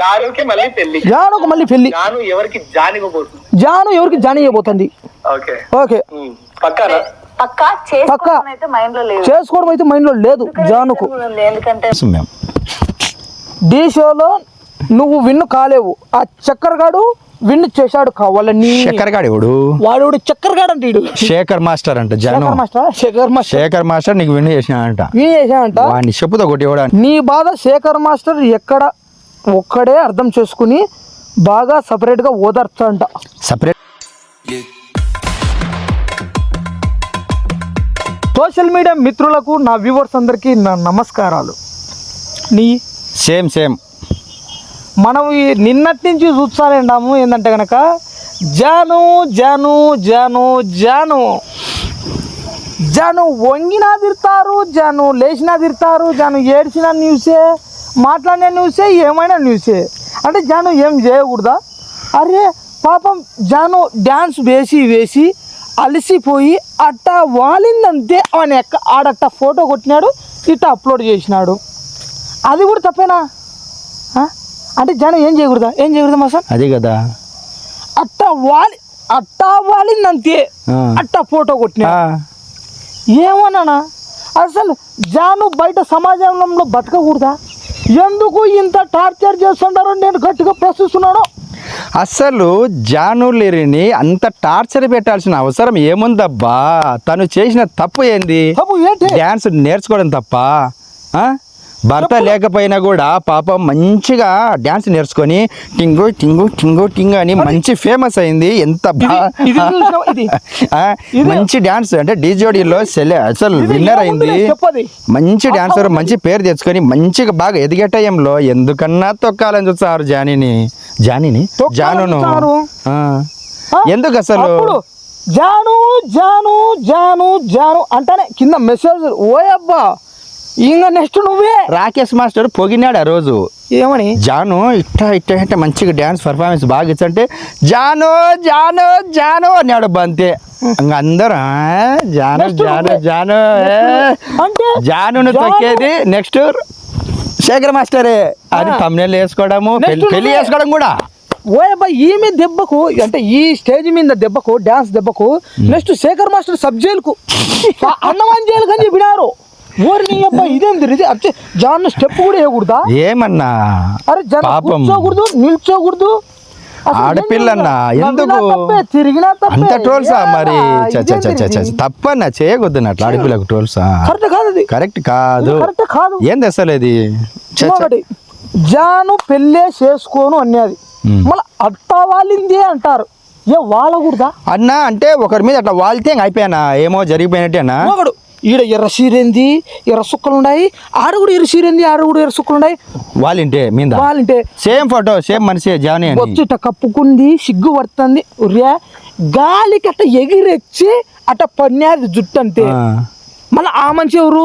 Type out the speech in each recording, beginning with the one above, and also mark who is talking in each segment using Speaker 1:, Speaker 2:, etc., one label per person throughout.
Speaker 1: జానుకి మళ్ళీ పెళ్ళి
Speaker 2: జానుకు మళ్ళీ పెళ్ళి
Speaker 1: జాను ఎవరికి జానివ్వబోతుంది?
Speaker 2: జాను ఎవరికి జాని ఇవ్వబోతుంది
Speaker 1: ఓకే.
Speaker 2: ఓకే.
Speaker 1: పక్కానా
Speaker 3: పక్కా చేసుకోవడం అయితే మైండ్లో లేదు.
Speaker 2: చేసుకోవడం అయితే మైండ్లో లేదు జానుకు.
Speaker 3: ఎందుకంటే
Speaker 4: మేము
Speaker 2: ఢీ షోలో నువ్వు విన్ను కాలేవు. ఆ చక్కరగాడు విన్ను చేశాడు కావాలని
Speaker 4: శేఖర్ గాడు ఎవడు?
Speaker 2: వాడు చక్కరగాడు అంటే ఈడు.
Speaker 4: శేఖర్ మాస్టర్ అంట Janu.
Speaker 2: Shekhar master? Shekhar master.
Speaker 4: Shekhar master నీకు విన్ చేసినాడంట.
Speaker 2: విన్ చేశాడంట
Speaker 4: వాడిని చెప్పుతో ఎవడా
Speaker 2: నీ బాధ శేఖర్ మాస్టర్ ఎక్కడ ఒక్కడే అర్థం చేసుకుని బాగా సపరేట్గా ఓదార్చంట
Speaker 4: సపరేట్
Speaker 2: సోషల్ మీడియా మిత్రులకు నా వ్యూవర్స్ అందరికీ నా నమస్కారాలు. నీ
Speaker 4: సేమ్ సేమ్.
Speaker 2: మనం ఈ నిన్నటి నుంచి చూస్తానేండాము ఏంటంటే కనుక జాను జాను జాను జాను. జాను వంగినా తిడతారు జాను లేచినా తిడతారు జాను ఏడ్చిన న్యూసే. మాట్లాడిన న్యూసే ఏమైనా న్యూసే అంటే జాను ఏం చేయకూడదా? అరే పాపం జాను డ్యాన్స్ వేసి వేసి అలసిపోయి అట్ట వాలిందంతే ఆయన ఎక్క ఆడట్ట ఫోటో కొట్టినాడు ఇట్ట అప్లోడ్ చేసినాడు. అది కూడా తప్పేనా? అంటే జనం ఏం చేయకూడదా? ఏం చేయకూడదు మా సార్
Speaker 4: అది కదా.
Speaker 2: అట్ట వాలి అట్ట వాలిందంతే. అట్ట ఫోటో కొట్టినా
Speaker 4: ఆ,
Speaker 2: ఏమన్నానా అసలు జాను బయట సమాజంలో బతకకూడదా? ఎందుకు ఇంత టార్చర్ చేస్తుంటారో నేను గట్టిగా ప్రశ్నిస్తున్నాను.
Speaker 4: అసలు జానులిరిని అంత టార్చర్ పెట్టాల్సిన అవసరం ఏముందబ్బా? తను చేసిన తప్పు ఏంది?
Speaker 2: బాబు ఏంటి?
Speaker 4: డ్యాన్స్ నేర్చుకోవడం తప్ప? భర్త లేకపోయినా కూడా పాపం మంచిగా డ్యాన్స్ నేర్చుకొని టింగు టింగు టింగు టింగు అని మంచి ఫేమస్ అయింది. ఎంత మంచి డ్యాన్స్ అంటే డీజోడీలో సెలె అసలు విన్నర్ అయింది. మంచి డాన్సర్ మంచి పేరు తెచ్చుకొని మంచిగా బాగా ఎదిగే టైంలో ఎందుకన్నా తొక్కాలని చూస్తారు జానీని. జానీని? జానును? ఎందుకు అసలు?
Speaker 2: జాను జాను జాను జాను అంటానే కింద మెసేజ్ ఓయబ్బా ఇంకా నెక్స్ట్ నువ్వే.
Speaker 4: రాకేష్ మాస్టర్ పొగినాడు ఆ రోజు.
Speaker 2: ఏమని?
Speaker 4: జాను ఇట్ట ఇట్ట ఇట్ట మంచిగా డ్యాన్స్ పర్ఫార్మెన్స్ బాగా ఇచ్చంటే జాను జాను జాను అన్నాడు అంతే ఇంకా అందరూ "ఆ, జాను జాను. జాను ఏ."
Speaker 2: అంటే
Speaker 4: జానును
Speaker 2: జాను-
Speaker 4: తొక్కేది నెక్స్ట్ శేఖర్ మాస్టరే. అది. తమ్నేల్ వేసుకోవడము
Speaker 2: పెళ్ళి-.
Speaker 4: చేసుకోవడం కూడా.
Speaker 2: ఓయబ్బా ఈమె దెబ్బకు అంటే ఈ స్టేజ్ మీద దెబ్బకు డాన్స్ దెబ్బకు నెక్స్ట్ శేఖర్ మాస్టర్ సబ్ జైలుకు అన్నవాన్ జైలుకు అని చెప్పినారు. ఓరి అబ్బా ఇదేంది ఇది అచ్చే జాన్ స్టెప్ కూడా వేయకూడదా?
Speaker 4: ఏమన్నా?
Speaker 2: అరే జన కూర్చోకూడదు నిల్చోకూడదు.
Speaker 4: ఆడపిల్లన్నా? ఎందుకు?
Speaker 2: తిరిగినా.
Speaker 4: అంత ట్రోల్సా మరి? చ చ చ చ చ
Speaker 2: ఇదేంది ఇది?
Speaker 4: తప్పన్నా చేయకూడదు అట్లా ఆడపిల్లకు ట్రోల్సా
Speaker 2: కరెక్ట్ కాదు అది.
Speaker 4: కరెక్ట్ కాదు.
Speaker 2: కరెక్ట్ కాదు.
Speaker 4: ఏంది అసలు ఇది
Speaker 2: జాను పెళ్ళే చేసుకోను అన్నది. మళ్ళీ అట్టా వాలింది అంటారు. ఏ వాళ్ళకూడదా?
Speaker 4: అన్నా అంటే ఒకరి మీద అట్లా వాళ్తే అయిపోయానా? ఏమో జరిగిపోయినట్టేనా?
Speaker 2: ఒకడు ఈడ ఎర్ర సీరేంది ఎర్ర సుక్కలు ఉన్నాయి ఆడ కూడా ఎర్ర సీరేంది ఆడ కూడా ఎర్ర సుక్కలు ఉన్నాయి
Speaker 4: వాళ్ళింటే మీద?
Speaker 2: వాళ్ళంటే.
Speaker 4: సేమ్ ఫోటో సేమ్ మనిషి జానీ అని.
Speaker 2: బొచ్చుట కప్పుకుంది సిగ్గు పడుతుంది. ఉర్యా గాలికి అట్ట ఎగిరెచ్చి అట్ట పన్యాది జుట్టు అంతే. మళ్ళీ ఆ మనిషి ఎవరు?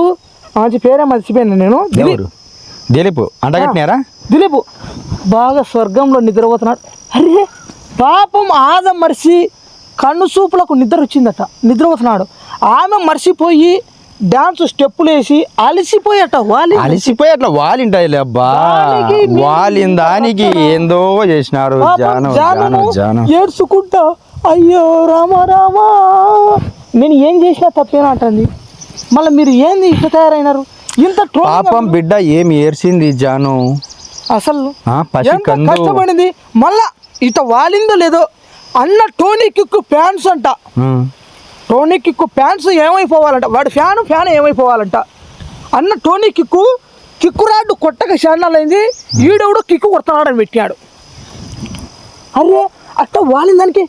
Speaker 2: ఆ మనిషి పేరే మర్చిపోయాను నేను. దిలీప్.
Speaker 4: అంటగట్టినారా
Speaker 2: దిలీప్. బాగా స్వర్గంలో నిద్రపోతున్నాడు. అరే పాపం ఆద మరిసి కన్ను చూపులకు నిద్ర వచ్చిందట. నిద్రపోతున్నాడు. ఆమె మర్చిపోయి డాన్స్ స్టెప్పులు వేసి అలసిపోయట వాలి
Speaker 4: అలసిపోయి అట్లా వాలింటాయి అబ్బా వాలిన దానికి ఏందో చేసినారు.
Speaker 2: ఏడ్చుకుంటా అయ్యో రామ రామా. నేను ఏం చేసినా తప్పేనా అంటుంది. మళ్ళీ మీరు ఏంది ఇట్లా తయారైనారు? ఇంత
Speaker 4: పాపం బిడ్డ ఏమి ఏర్చింది జాను?
Speaker 2: అసలు. కష్టపడింది. మళ్ళా ఇట వాలిందో లేదో అన్న టోనీ కిక్కు ఫ్యాన్స్ అంట. టోనీ కిక్కు ఫ్యాన్స్ ఏమైపోవాలంట? వాడి ఫ్యాన్ ఫ్యాన్ ఏమైపోవాలంట? అన్న టోనీ కిక్కు కిక్కు రాడ్డు కొట్టక శానాలైంది ఈడెవడో కిక్కు కొడుతున్నాడని పెట్టాడు అరే అట్ట వాలిన దానికి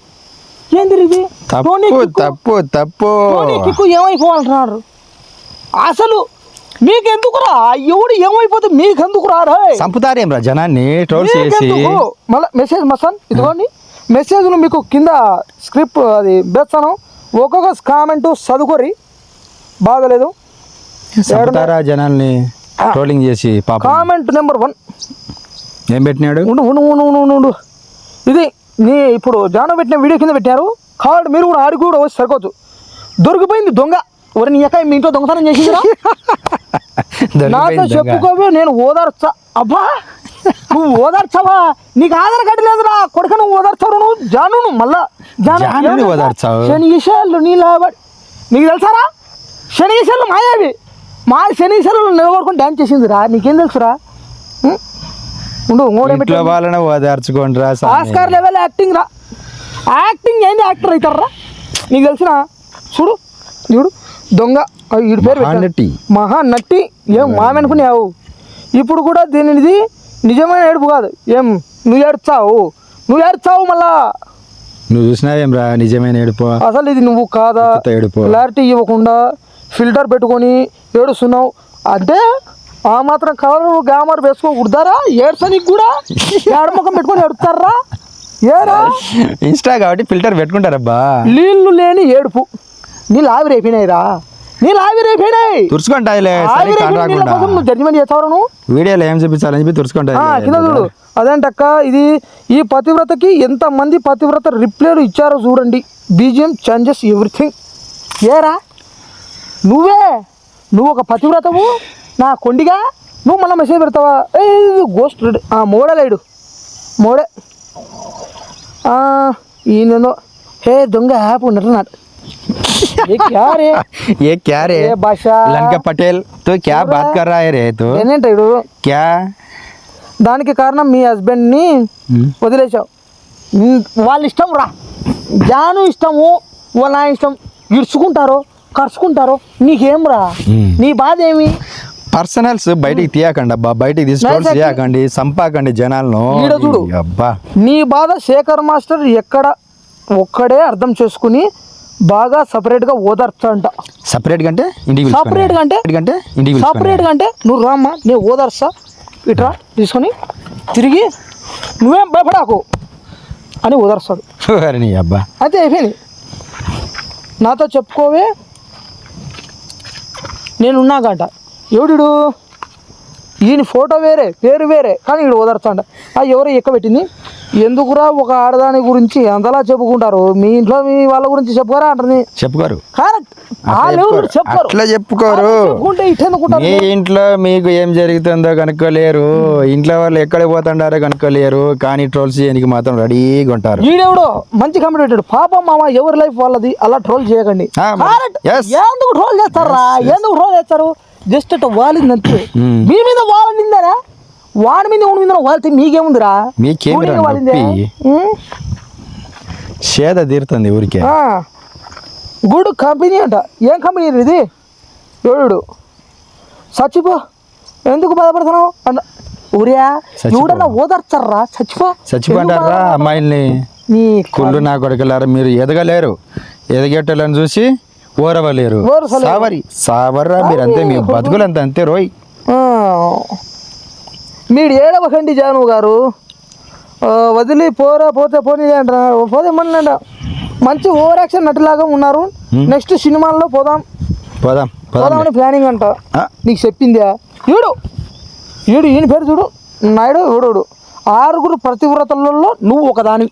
Speaker 2: ఏంది ఇది టోనీ
Speaker 4: తప్పు తప్పు.
Speaker 2: టోనీ కిక్కు ఏమైపోవాలంటున్నారు అసలు మీకెందుకురా ఎవడు ఏమైపోతే మీకెందుకు రారా
Speaker 4: చంపుతారేం రా జనాన్ని చేసి?
Speaker 2: మళ్ళా మెసేజ్ మసాన్ ఇదిగోండి. మెసేజ్లు మీకు కింద స్క్రిప్ట్ అది వేస్తాను. ఒక్కొక్క కామెంట్ చదువుకోరి. బాగలేదు
Speaker 4: చంపుతారా జనాల్ని ట్రోలింగ్ చేసి పాపం.
Speaker 2: కామెంట్ నెంబర్ వన్
Speaker 4: ఏం పెట్టినాడు?
Speaker 2: ఉండు ఉండు ఉండు ఉండు ఉండు ఉండు. ఇది నీ ఇప్పుడు జానం పెట్టిన వీడియో కింద పెట్టారు కాబట్టి మీరు కూడా ఆడికి కూడా వచ్చి సరిపోవచ్చు దొరికిపోయింది దొంగ. ఒరి నీ ఎక్క మీ ఇంట్లో దొంగతనం చేసిందిరా.
Speaker 4: దొరికిపోయింది
Speaker 2: నాతో
Speaker 4: దొంగ.
Speaker 2: చెప్పుకోవే నేను ఓదార్చా. అబ్బా! నువ్వు ఓదార్చావా? నీకు ఆధార్ కార్డు లేదురా. కొడుకు నువ్వు ఓదార్చావు నువ్వు జాను నువ్వు మళ్ళా. శనిగిషాలు నీలాబడి నీకు తెలుసారా శనిగిషాలు మాయావి మా శనిగిషాలు నిలబడుకొని డ్యాన్స్ చేసిందిరా నీకేం తెలుసురా?
Speaker 4: ఇంట్లో వాళ్ళని ఓదార్చుకోండి రా
Speaker 2: ఆస్కార్ లెవెల్ యాక్టింగ్ రా యాక్టింగ్ ఏంది యాక్టర్ అవుతారా నీకు తెలిసిన చూడు చూడు దొంగ వీడి పేరు పెట్టాడు.
Speaker 4: మహానటి.
Speaker 2: మహానటి ఏం మామనుకున్నావు ఇప్పుడు కూడా దీనిది నిజమైన ఏడుపు కాదు ఏం నువ్వు ఏడ్చావు నువ్వు ఏడ్చావు మళ్ళా
Speaker 4: నువ్వు చూసినావేం రా నిజమైన ఏడుపు.
Speaker 2: అసలు ఇది నువ్వు కాదా?
Speaker 4: ఏడుపు.
Speaker 2: క్లారిటీ ఇవ్వకుండా ఫిల్టర్ పెట్టుకొని ఏడుస్తున్నావు. అంటే ఆ మాత్రం కలర్ గ్యామర్ వేసుకోకూడదారా ఏడ్చనికి కూడా? ఏడముఖం పెట్టుకొని ఏడుతారా ఏరా?
Speaker 4: ఇన్స్టా కాబట్టి ఫిల్టర్ పెట్టుకుంటారబ్బా.
Speaker 2: నీళ్ళు లేని ఏడుపు. నీళ్ళు ఆవిరైపోయినాయిరా నీళ్ళు ఆవిరైపోయినాయి
Speaker 4: తుడుచుకుంటాయిలే సరే కాని
Speaker 2: ఆవిరైపోయిన నీళ్ళ కోసం
Speaker 4: రాకుండా
Speaker 2: నువ్వు జడ్జిమెంట్ చేస్తావు నువ్వు
Speaker 4: వీడియోలో ఏం చూపించాలని చెప్పి తుడుచుకుంటాయి
Speaker 2: ఆ, కింద చూడు. అదేంటక్క ఇది ఈ పతివ్రతకి ఎంత మంది పతివ్రత రిప్లైలు ఇచ్చారో చూడండి. బీజిఎం చేంజెస్ ఎవ్రీథింగ్ ఏరా? నువ్వే? నువ్వు ఒక పతివ్రతవు? నా కొండిగా? నువ్వు మళ్ళీ మెసేజ్ పెడతావా? ఏ గోస్ట్ మోడలేడు మోడే ఆ, ఈయనేందో. హే దొంగ యాప్ ఉన్నట్టున్నాడు ఏ క్యా రే
Speaker 4: ये क्या रे
Speaker 2: ఏ భాషా
Speaker 4: लंका पटेल तो क्या बात कर रहा है रे तो
Speaker 2: ఏంటంటాడు
Speaker 4: क्या
Speaker 2: దానికి కారణం మీ హస్బెండ్ని వదిలేసావు ఉమ్, వాళ్ళ ఇష్టం రా జాను ఇష్టము వాళ్ళ నా ఇష్టం ఇడుచుకుంటారో కరుచుకుంటారో నీకేం రా
Speaker 4: ఉమ్.
Speaker 2: నీ బాధ ఏమి
Speaker 4: పర్సనల్స్ బయటికి తీయకండి అబ్బా బయటికి తీసి
Speaker 2: Nice
Speaker 4: ట్రోల్స్
Speaker 2: acting.
Speaker 4: చేయకండి సంపాకండి జనాలను
Speaker 2: ఈడ చూడు.
Speaker 4: ఈ అబ్బా
Speaker 2: నీ బాధ శేఖర్ మాస్టర్ ఎక్కడ ఒక్కడే అర్థం చేసుకుని బాగా సపరేట్గా ఓదార్చంట
Speaker 4: సపరేట్ కంటే ఇంటికి
Speaker 2: సపరేట్ అంటే
Speaker 4: కంటే ఇంటికి
Speaker 2: సపరేట్ అంటే నువ్వు రామ్మా నేను ఓదార్స్తా. ఇట్రా తీసుకొని తిరిగి నువ్వేం భయపడాకు అని ఓదార్స్తాడు.
Speaker 4: అబ్బా.
Speaker 2: అయితే అయిపోయింది. నాతో చెప్పుకోవే నేనున్నాకంట ఎవడు ఈయన ఫోటో వేరే పేరు వేరే కానీ ఈడు ఓదర్చంట ఆ ఎవరు ఎక్కబెట్టింది ఎందుకురా ఒక ఆడదాని గురించి అంతలా చెప్పుకుంటారు? మీ ఇంట్లో మీ వాళ్ళ గురించి చెప్పుకోరా అంటుంది.
Speaker 4: చెప్పుకోరు.
Speaker 2: కరెక్ట్.
Speaker 4: అట్లా చెప్పుకోరు. మీ ఇంట్లో మీకు ఏం జరుగుతుందో కనుక్కోలేరు ఇంట్లో వాళ్ళు ఎక్కడ పోతుండారో కనుక్కోలేరు కానీ ట్రోల్స్ చేయడానికి మాత్రం రెడీగా ఉంటారు.
Speaker 2: వీడెవడో మంచి కమెంట్ పెట్టాడు. పాపం మామ ఎవరి లైఫ్ వాళ్ళది? అలా ట్రోల్ చేయకండి. ఎందుకు ట్రోల్ చేస్తారా? ఎందుకు ట్రోల్ చేస్తారు? జస్ట్ అట్లా వాలింది అంతే. మీ మీద వాలిందరా వాడి మీద ఉండి మీద వాలితే మీకేముందిరా.
Speaker 4: సేద తీరుతుంది ఊరికే.
Speaker 2: గుడ్ కంపెనీ అంట. ఏం కంపెనీ ఇది? ఎవడు చచ్చిపో ఎందుకు బాధపడుతున్నావు? అన్న. ఊరియా. ఎవడన్నా ఓదార్చారా చచ్చిపో
Speaker 4: చచ్చిపోంటారా అమ్మాయిల్ని? కుళ్ళు నా కొడుకులారా? మీరు ఎదగలేరు. ఎదగేటోళ్ళని చూసి ఓరవలేరు. సావరి సావర్రా మీరు అంతే మీ బతుకులంత అంతే రోయ్.
Speaker 2: ఆ. మీరు ఏడవకండి జాను గారు. వదిలి పోరా పోతే పోనీ అంటారు పోతే మన మంచి ఓవర్ యాక్షన్ నటులాగా ఉన్నారు. నెక్స్ట్ సినిమాల్లో పోదాం.
Speaker 4: పోదాం పోదాం
Speaker 2: పోదామని ప్లానింగ్ అంట. నీకు చెప్పిందా? ఈడు ఈడు ఈయన పేరు చూడు. నాయుడు ఈడు ఆరుగురు ప్రతివ్రతలలో నువ్వు ఒకదానివి.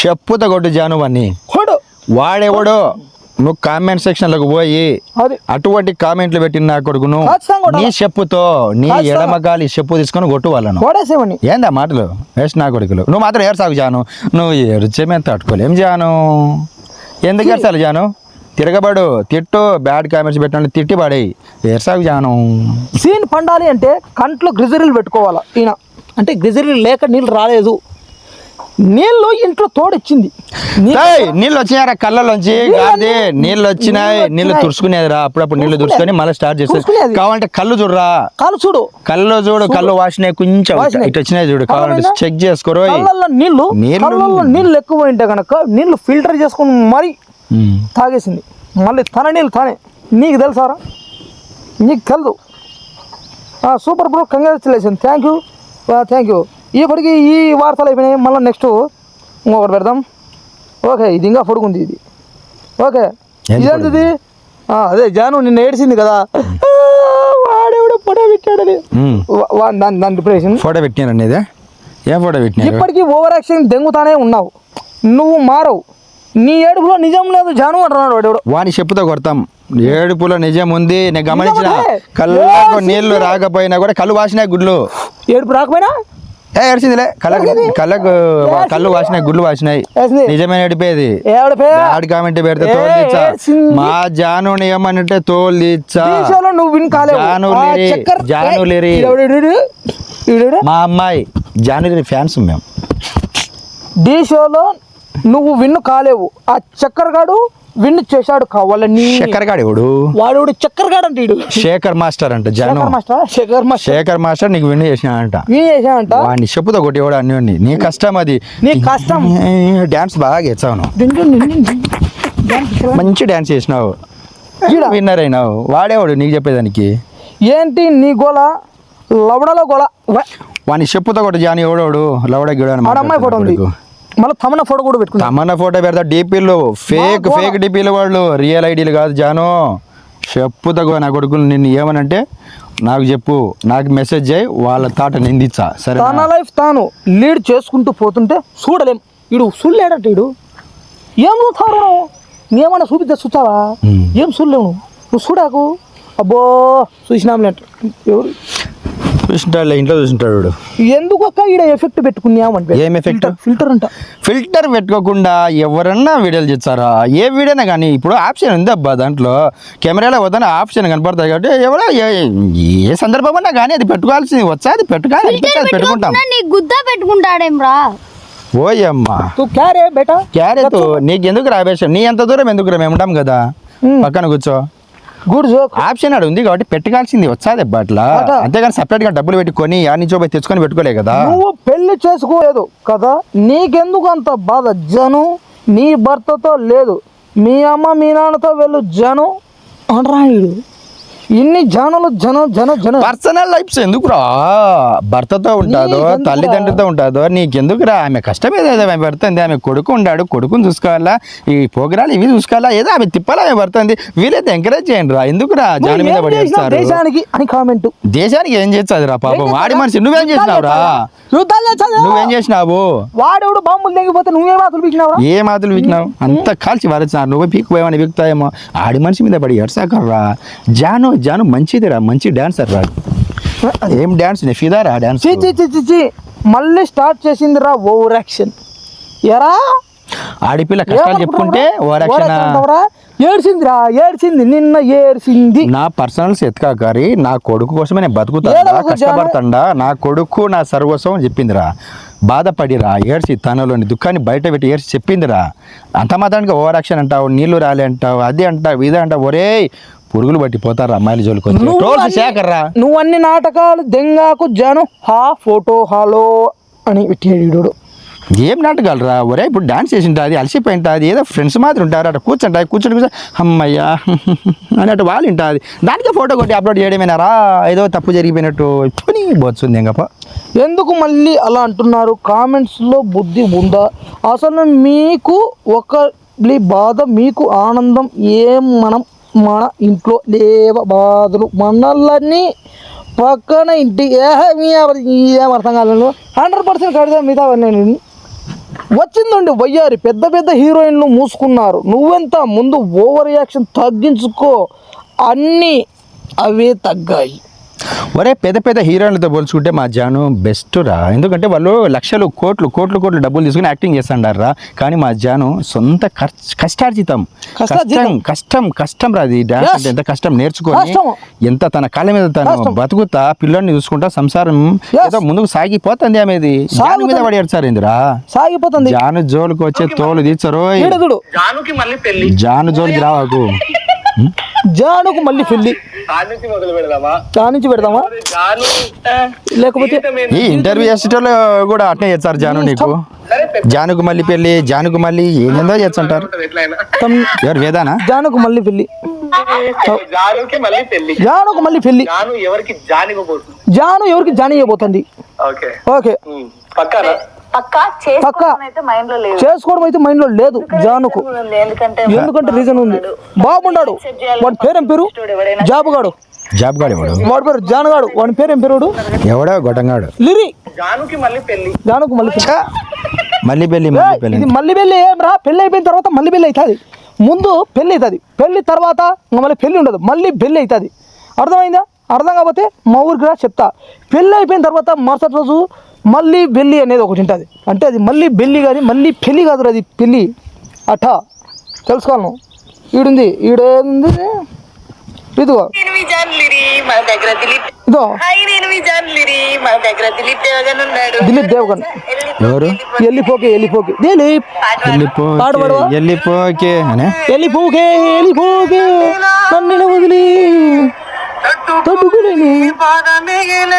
Speaker 4: చెప్పుత కొట్టు జాను అన్ని
Speaker 2: హోడు
Speaker 4: వాడెవడో? నువ్వు కామెంట్ సెక్షన్లోకి పోయి
Speaker 2: అది.
Speaker 4: అటువంటి కామెంట్లు పెట్టిన నా కొడుకును. నీ చెప్పుతో నీ. ఎడమగాలి చెప్పు తీసుకొని కొట్టు వాళ్ళను. ఏందా మాటలు? వేస్ట్ నా కొడుకులు. నువ్వు మాత్రం ఏడు సాగు జాను. నువ్వు ఏడ్చే మేము తట్టుకోలేం జాను? ఎందుకు ఏడ్చాలి జాను? తిరగబడు తిట్టు బ్యాడ్ కామెంట్స్ పెట్టిన తిట్టి పడేయి. ఏడ్సాగు జాను.
Speaker 2: సీన్ పండాలి అంటే కంట్లో గ్రిజరీలు పెట్టుకోవాలా ఈయన? అంటే గ్రిజరీలు లేక నీళ్ళు రాలేదు. నీళ్ళు ఇంట్లో తోడిచ్చింది.
Speaker 4: నీళ్ళు వచ్చినాయరా కళ్ళలోంచి
Speaker 2: నీళ్ళు
Speaker 4: వచ్చినాయి.
Speaker 2: నీళ్ళు.
Speaker 4: తుడుచుకునేదిరా. అప్పుడప్పుడు నీళ్ళు. తుడుచుకొని మళ్ళీ స్టార్ట్
Speaker 2: తుడుచుకునేది.
Speaker 4: కావాలంటే కళ్ళు చూడరా.
Speaker 2: కాలు చూడు.
Speaker 4: కళ్ళు చూడు కళ్ళు వాసినాయి కొంచెం. ఇటు వచ్చినాయి చూడు. కావాలంటే? చెక్ చేసుకోరు
Speaker 2: నీళ్ళు
Speaker 4: నీళ్ళు-
Speaker 2: నీళ్ళు ఎక్కువ ఉంటే కనుక నీళ్ళు ఫిల్టర్ చేసుకుని మరీ. తాగేసింది. మళ్ళీ తన నీళ్ళు తానే. నీకు తెలుసారా నీకు తెలదు. Super bro congratulation thank you thank you ఇప్పటికి ఈ వార్తలు అయిపోయినాయి. మళ్ళీ నెక్స్ట్ ఇంకొకటి పెడదాం. ఓకే ఇది ఇంకా పొడుగుంది ఇది. ఓకే ఇదేంటిది? అదే జాను నిన్న ఏడిసింది కదా. వాడెవడో ఫోటో పెట్టాడని. దాని దాని డిప్రెషన్
Speaker 4: ఫోటో పెట్టినారండి ఇదే? ఏం ఫోటో పెట్టినారు?
Speaker 2: ఇప్పటికీ ఓవర్ యాక్షన్ దెంగుతానే ఉన్నావు. నువ్వు మారవు. నీ ఏడుపులో నిజం లేదు జాను అంటున్నాడు వాడు ఎవడో.
Speaker 4: వాని చెప్పుతో కొడతాం. ఏడుపులో నిజం ఉంది నేను గమనించిన. కళ్ళకు
Speaker 2: ఏడ్చింది.
Speaker 4: నీళ్ళు రాకపోయినా కూడా కళ్ళు వాసినాయి గుడ్లు.
Speaker 2: ఏడుపు రాకపోయినా?
Speaker 4: ఏ ఏడ్చిందిలే కళ్ళకు. కళ్ళకు. కళ్ళు వాసినాయి గుడ్లు వాసినాయి. నిజమే నడిపేది బ్యాడ్ కామెంట్ పెడితే. మా ఏమనంటే జాను
Speaker 2: ఆ
Speaker 4: లేరి,
Speaker 2: చక్కర్-
Speaker 4: జాను
Speaker 2: ఏ,
Speaker 4: లేరి.
Speaker 2: ఈడెవడు, ఈడెవడు? ఈడెవడు?
Speaker 4: మా అమ్మాయి జాను ఫ్యాన్స్ మేము
Speaker 2: ఢీ షోలో నువ్వు విన్ కాలేవు ఆ చక్కర్ గాడు విన్ చేశాడు కావాలని.
Speaker 4: శేఖర్ గాడు ఎవడు
Speaker 2: వాడు. చక్కర్ గాడు అంటే.
Speaker 4: శేఖర్ మాస్టర్ అంట Janu.
Speaker 2: Shekhar master? Shekhar master.
Speaker 4: Shekhar master నీకు విన్ చేసిన అంట
Speaker 2: విన్ చేశాడంట
Speaker 4: వాడిని చెప్పుతో కొట్టి ఎవడు అన్ని. నీ కష్టం అది.
Speaker 2: నీ కష్టం.
Speaker 4: డాన్స్ బాగా గెచ్చావు. మంచి డాన్స్ చేసినావు. విన్నర్ అయినావు. వాడేవాడు నీకు చెప్పేదానికి?
Speaker 2: ఏంటి నీ గోల? లవడలో గోల. వే.
Speaker 4: వాడిని చెప్పుతో కొట్టి జాని ఎవడోడు? లవడ గిడ
Speaker 2: అమ్మాయి ఫోటో ఉంది. మళ్ళీ తమన ఫోటో కూడా పెట్టుకున్నా
Speaker 4: తమన్న ఫోటో పెడతా డీపీలు ఫేక్ ఫేక్ డీపీలు వాళ్ళు రియల్ ఐడీలు కాదు జాను. చెప్పుతో నా కొడుకులు నిన్ను ఏమనంటే నాకు చెప్పు నాకు మెసేజ్ చేయి వాళ్ళ తాట నిందించా సరే
Speaker 2: తన లైఫ్ తాను లీడ్ చేసుకుంటూ పోతుంటే చూడలేం. ఇడు చూడలేడట ఇడు. ఏం చూస్తావు నీకేమన్నా చూపిస్తే చూస్తావా. ఏం చూడలేవు నువ్వు? చూడాకు. అబ్బో చూసినాంలే ఎవరు?
Speaker 4: చూసింటాడు ఇంట్లో చూసింటాడు వాడు.
Speaker 2: ఎందుకు అక్క ఈడ ఎఫెక్ట్ పెట్టుకున్నామంటే
Speaker 4: ఏం effect?
Speaker 2: ఫిల్టర్ అంట.
Speaker 4: ఫిల్టర్ పెట్టుకోకుండా ఎవరన్నా వీడియోలు చేస్తారా? ఏ వీడియోనే కానీ ఇప్పుడు ఆప్షన్ ఉంది అబ్బా దాంట్లో. కెమెరాలో వద్దని ఆప్షన్ కనపడతాయి కాబట్టి ఎవరో ఏ- ఏ సందర్భమన్నా కానీ అది పెట్టుకోవాల్సింది వచ్చా అది పెట్టుకోవాలి పెట్టుకుంటాం.
Speaker 5: నీ గుద్ద పెట్టుకుంటాడేం రా
Speaker 4: ఓయమ్మా.
Speaker 2: తూ క్యారే బేటా?
Speaker 4: క్యారెట్ నీకు ఎందుకు రాబేశాం నీ ఎంత దూరం ఎందుకు రా మేము ఉంటాం కదా. పక్కన కూర్చో.
Speaker 2: గుడ్ జోక్
Speaker 4: ఆప్షన్ ఆడ ఉంది కాబట్టి పెట్టుకోవాల్సింది వచ్చాది అట్లా. అంతేగాని separate గా డబ్బులు పెట్టుకొని ఆ నుంచో పోయి తెచ్చుకొని పెట్టుకోలే కదా?
Speaker 2: నువ్వు పెళ్ళి చేసుకోలేదు కదా? నీకెందుకు అంత బాధ జను? నీ భర్తతో లేదు. మీ అమ్మ మీ నాన్నతో వెళ్ళు జను. అనరాయుడు. ఇన్ని జనులు జన జన జన.
Speaker 4: పర్సనల్ లైఫ్స్ ఎందుకురా? భర్తతో ఉంటాదో? తల్లిదండ్రులతో ఉంటాదో నీకెందుకురా? ఆమె కష్టం ఏదో ఆమె పడుతుంది. ఆమె కొడుకు ఉన్నాడు కొడుకుని చూసుకోవాలా? ఈ పోగరాలు ఇవి చూసుకోవాలా? ఏదో ఆమె తిప్పాలా ఆమె పడుతుంది. వీలైతే ఎంకరేజ్ చేయండి రా ఎందుకురా జాని మీద
Speaker 2: నువ్వు
Speaker 4: పడి
Speaker 2: ఏం చేసినావు
Speaker 4: చేస్తారు
Speaker 2: దేశానికి అని కామెంట్
Speaker 4: దేశానికి ఏం చేస్తుంది రా పాపం వాడి మనిషి నువ్వేం
Speaker 2: యుద్ధాలు చేస్తావా?
Speaker 4: నువ్వేం చేసినావు?
Speaker 2: వాడెవడు బాంబులు తెగిపోతే నువ్వే మాటలు పీకినావురా?
Speaker 4: ఏ మాటలు వీకినావు అంత కాల్చి వారచ్చినారు నువ్వు పీకుపోయామని వీకుతాయేమో ఆడి మనిషి మీద పడి ఎడసాకర్రా జాను జాను మంచిదిరా మంచి డాన్సర్ రా. ఏం డాన్స్ నీ ఫిదారా డాన్స్?
Speaker 2: చి చి చి చి చి మళ్ళీ స్టార్ట్ చేసిందిరా ఓవర్ యాక్షన్ ఎరా?
Speaker 4: ఆడిపిల్ల కష్టాలు చెప్పుకుంటే
Speaker 2: ఏడ్చిందిరా ఏడ్చింది నిన్న ఏడ్చింది.
Speaker 4: నా పర్సనల్స్ ఎత్తుకాకారి నా కొడుకు కోసమే నేను బతుకుతాడా
Speaker 2: జాను.
Speaker 4: కష్టపడతాడా నా కొడుకు నా సర్వస్వం అని చెప్పిందిరా. బాధపడిరా ఏడ్చి తనలోని దుఃఖాన్ని బయట పెట్టి ఏడ్చి చెప్పిందిరా. అంత మాత్రానికి ఓవర్ యాక్షన్ అంటావు నీళ్ళు రాలే అంటావు అది అంటావు ఇది అంటావు ఒరే పురుగులు పట్టిపోతారు అమ్మాయిల జోలికి
Speaker 2: అన్ని-
Speaker 4: శేఖర్రా
Speaker 2: నువ్వు అన్ని నాటకాలు దెంగాకు జను హా ఫోటో హాలో అని పెట్టాడు.
Speaker 4: ఏం నాటకాలు రా ఒరే ఇప్పుడు డాన్స్ చేసి ఉంటుంది అలసిపోయి ఉంటుంది ఏదో ఫ్రెండ్స్ మాత్రం ఉంటారు అక్కడ కూర్చుంటాయి కూర్చుని కూర్చొని అమ్మయ్యా అన్నట్టు వాళ్ళు ఉంటుంది దానికే ఫోటో కొట్టి అప్లోడ్ చేయడమేనారా ఏదో తప్పు జరిగిపోయినట్టు పని బొచ్చుంది ఇంకప్ప
Speaker 2: ఎందుకు మళ్ళీ అలా అంటున్నారు? కామెంట్స్లో బుద్ధి ఉందా? అసలు మీకు ఒకరి బాధ మీకు ఆనందం ఏం మనం మన ఇంట్లో లేవ బాధలు మనల్లన్నీ పక్కన ఇంటి ఏమీ ఏం అర్థం కాలేదు. హండ్రెడ్ పర్సెంట్ కడితే మిగతా నేను వచ్చిందండి వయ్యారి పెద్ద పెద్ద హీరోయిన్లు మూసుకున్నారు. నువ్వెంత ముందు ఓవర్ రియాక్షన్ తగ్గించుకో అన్నీ అవే తగ్గాయి.
Speaker 4: ఒరే పెద్ద పెద్ద హీరోయిన్లతో పోల్చుకుంటే మా జాను బెస్ట్ రా. ఎందుకంటే వాళ్ళు లక్షలు కోట్లు కోట్లు కోట్లు డబ్బులు తీసుకుని యాక్టింగ్ చేస్తాడారా కానీ మా జాను సొంత కష్టార్జితం.
Speaker 2: కష్టార్జితం.
Speaker 4: కష్టం కష్టం కష్టం రా అది. డాన్స్ ఎంత కష్టం? నేర్చుకొని. ఎంత తన కాళ్ళ మీద తను. బతుకుతా పిల్లోడిని చూసుకుంటా సంసారం. ఏదో ముందుకు సాగిపోతుంది ఆమెది జాను మీద. పడి ఏడ్చారు ఇందిరా
Speaker 2: సాగిపోతుంది.
Speaker 4: జాను జోలికి వచ్చే తోలు తీర్చరు
Speaker 1: జానుకి మళ్ళీ
Speaker 4: జాను జోలికి రావాకు.
Speaker 2: జానుకు మళ్ళీ పెళ్ళి
Speaker 1: కాడి నుంచి పెడదామా? జాను
Speaker 2: లేకపోతే?
Speaker 4: ఈ ఇంటర్వ్యూ చేసేటోళ్ళు కూడా అట్నే చేస్తారు జాను నీకు. జానుకు మళ్ళీ పెళ్ళి జానుకు మళ్ళీ ఏందో చేస్తుంటారు? ఎవరు వేదానా?
Speaker 2: జానుకు మళ్ళీ పెళ్ళి
Speaker 1: జానుకి మళ్ళీ పెళ్ళి
Speaker 2: జానుకు మళ్ళీ పెళ్ళి
Speaker 1: జాను ఎవరికి జానివ్వబోతుంది?
Speaker 2: జాను ఎవరికి జాని ఇవ్వబోతుంది
Speaker 1: ఓకే.
Speaker 2: ఓకే
Speaker 1: పక్కానా
Speaker 3: పక్కా చేసుకోవడం అయితే మైండ్లో లేదు.
Speaker 2: చేసుకోవడం అయితే మైండ్లో లేదు జానుకు.
Speaker 3: ఎందుకంటే
Speaker 2: ఎందుకంటే రీజన్ ఉంది. బాగున్నాడు వాడి పేరేం పేరు? జాబుగాడు
Speaker 4: జాబ్ గాడు. ఎవడు?
Speaker 2: వాడి పేరు జానుగాడు. వాడి పేరేం పేరుడు?
Speaker 4: ఎవడో? గొట్టంగాడు
Speaker 2: లిరి.
Speaker 1: జానుకి మళ్ళీ పెళ్ళి
Speaker 2: జానుకు మళ్ళీ పెళ్ళి
Speaker 4: మళ్ళీ పెళ్ళి మళ్ళీ
Speaker 2: ఇది పెళ్ళి ఏం రా? పెళ్ళి అయిపోయిన తర్వాత మళ్ళీ పెళ్ళి అవుతుంది. ముందు పెళ్ళి అవుతుంది. పెళ్ళి తర్వాత మళ్ళీ పెళ్ళి ఉండదు. మళ్ళీ పెళ్ళి అవుతుంది. అర్థమైందా? అర్థం కాకపోతే మా ఊరికి రా చెప్తా. పెళ్ళి అయిపోయిన తర్వాత మరుసటి రోజు మళ్ళీ బెల్లి అనేది ఒకటి ఉంటుంది. అంటే అది మళ్ళీ బెల్లి కానీ మళ్ళీ పెళ్ళి కాదు అది పెళ్ళి అఠ తెలుసుకోవాలి నువ్వు. ఈడుంది ఈడేంది? ఇదిగో.
Speaker 3: దిలీప్.
Speaker 2: ఇదో
Speaker 3: దేవగన్ ఉన్నాడు.
Speaker 2: దిలీప్ దేవగన్.
Speaker 4: ఎవరు?
Speaker 2: దిలీప్.
Speaker 4: వెళ్ళిపోకే వెళ్ళిపోకే
Speaker 2: నన్ను వదిలి. తట్టుకోలేని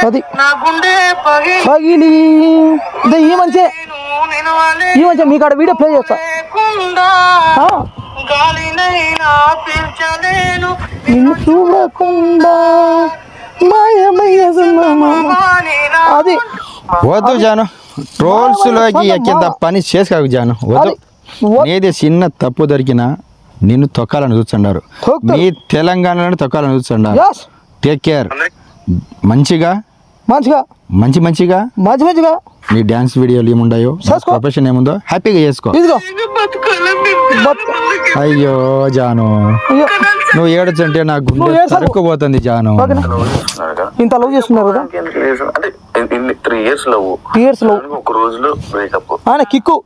Speaker 2: అది
Speaker 3: నా గుండె పగి
Speaker 2: పగిలి. ఇదో ఈ మంచి. ఈ మంచి మీ కాడ వీడియో ప్లే చేస్తా. నిన్ను చూడకుండా. అది.
Speaker 4: వద్దు జాను. ట్రోల్స్లోకి ఎక్కేంత పని చేసుకోకు జాను. వద్దు. నీది చిన్న తప్పు దొరికినా నిన్ను తొక్కాలని చూస్తున్నారు. మీ తెలంగాణలో తొక్కాలని చూస్తున్నారు. టేక్ కేర్ మంచిగా?
Speaker 2: మంచిగా.
Speaker 4: మంచి మంచిగా?
Speaker 2: మంచి మంచిగా.
Speaker 4: నీ డ్యాన్స్ వీడియోలు ఏముండాయో. ప్రొఫెషన్ ఏముందో? హ్యాపీగా చేసుకో. అయ్యో జాను. నువ్వు ఏడచంటే నా గుండె. తరుక్కుపోతుంది జాను?
Speaker 2: ఇంత లవ్ చేస్తున్నారు కదా?
Speaker 1: అంటే ఇన్ని త్రీ ఇయర్స్ లవ్.
Speaker 2: ఇయర్స్లో
Speaker 1: ఒక రోజులో బ్రేకప్
Speaker 2: కిక్కు.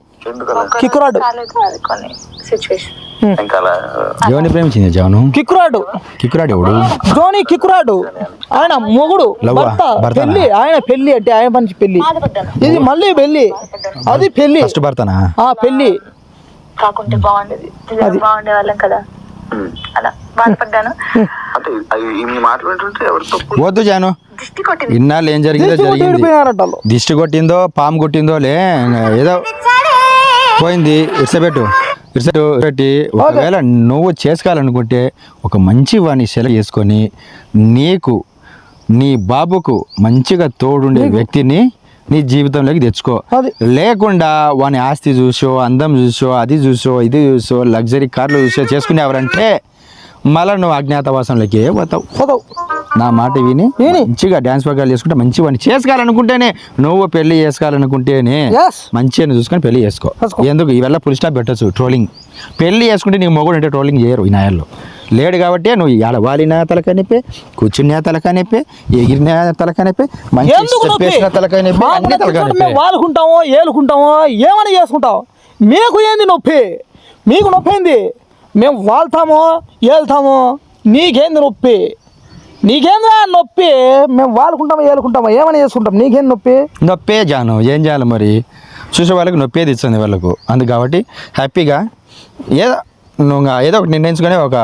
Speaker 2: కిక్కు రాడు.
Speaker 3: సిచ్యువేషన్
Speaker 1: ఇంకా
Speaker 4: ఎవరిని ప్రేమించింది జాను?
Speaker 2: కిక్కు రాడు
Speaker 4: కిక్కురాడు ఎవడు?
Speaker 2: జోని కిక్కురాడు. ఆయన మొగుడు? పెళ్ళి ఆయన పెళ్ళి అంటే ఆయన మంచి
Speaker 3: పెళ్ళి
Speaker 2: ఇది మళ్ళీ పెళ్ళి అది పెళ్ళి
Speaker 4: ఫస్ట్ భర్తనా?
Speaker 2: ఆ పెళ్ళి
Speaker 3: కాకుంటే బాగుండేది. బాగుండే వాళ్ళం కదా. అలా బాధపడ్డాను
Speaker 4: వద్దు జాను.
Speaker 3: దిష్టి కొట్టింది.
Speaker 4: ఇన్నాళ్ళు ఏం జరిగిందో జరిగింది. దిష్టి కొట్టిందో పాము కొట్టిందో లే ఏదో పోయింది. ఇర్సబెట్టు పెట్టి ఒకవేళ నువ్వు చేసుకోవాలనుకుంటే ఒక మంచి వాడిని సెలవు చేసుకొని నీకు నీ బాబుకు మంచిగా తోడుండే వ్యక్తిని నీ జీవితంలోకి తెచ్చుకో. లేకుండా వాని ఆస్తి చూసో అందం చూసో అది చూసో ఇది చూసో లగ్జరీ కార్లు చూసో చేసుకునేవారంటే మళ్ళీ నువ్వు అజ్ఞాతవాసంలోకి పోతావు.
Speaker 2: పోతావు.
Speaker 4: నా మాట విని. మంచిగా డ్యాన్స్ ప్రోగ్రాలు చేసుకుంటే మంచి వాడిని చేసుకోవాలనుకుంటేనే నువ్వు పెళ్ళి చేసుకోవాలనుకుంటేనే. మంచిగా చూసుకొని పెళ్ళి చేసుకో. ఎందుకు? ఇవల్ల పులి స్టాప్ పెట్టచ్చు ట్రోలింగ్ పెళ్ళి చేసుకుంటే నీకు మొగుడు అంటే ట్రోలింగ్ చేయరు ఈ నాయల్లో. లేడు కాబట్టి నువ్వు ఆడ వాలిన తలకనిపే కూర్చున్న తలకనిపే ఎగిరిన తలకనిపే మంచి
Speaker 2: ఎందుకు
Speaker 4: step
Speaker 2: నొప్పి?
Speaker 4: వేసిన తలకనిపే అన్ని
Speaker 2: వాలుకుంటామో ఏలుకుంటామో ఏమైనా చేసుకుంటాం మీకు ఏంది నొప్పి? మీకు నొప్పి ఏంది? మేము వాళ్తామో ఏళ్తామో నీకేంది నొప్పి? నీకేందా నొప్పి? మేము వాలుకుంటామో ఏలుకుంటామా? ఏమైనా చేసుకుంటాం? నీకేం నొప్పి?
Speaker 4: నొప్పే జాను. ఏం చేయాలి మరి? చూసే వాళ్ళకి నొప్పేది ఇస్తుంది వాళ్ళకు. అందు కాబట్టి హ్యాపీగా ఏదో నువ్వు ఏదో ఒకటి నిర్ణయించుకొని ఒక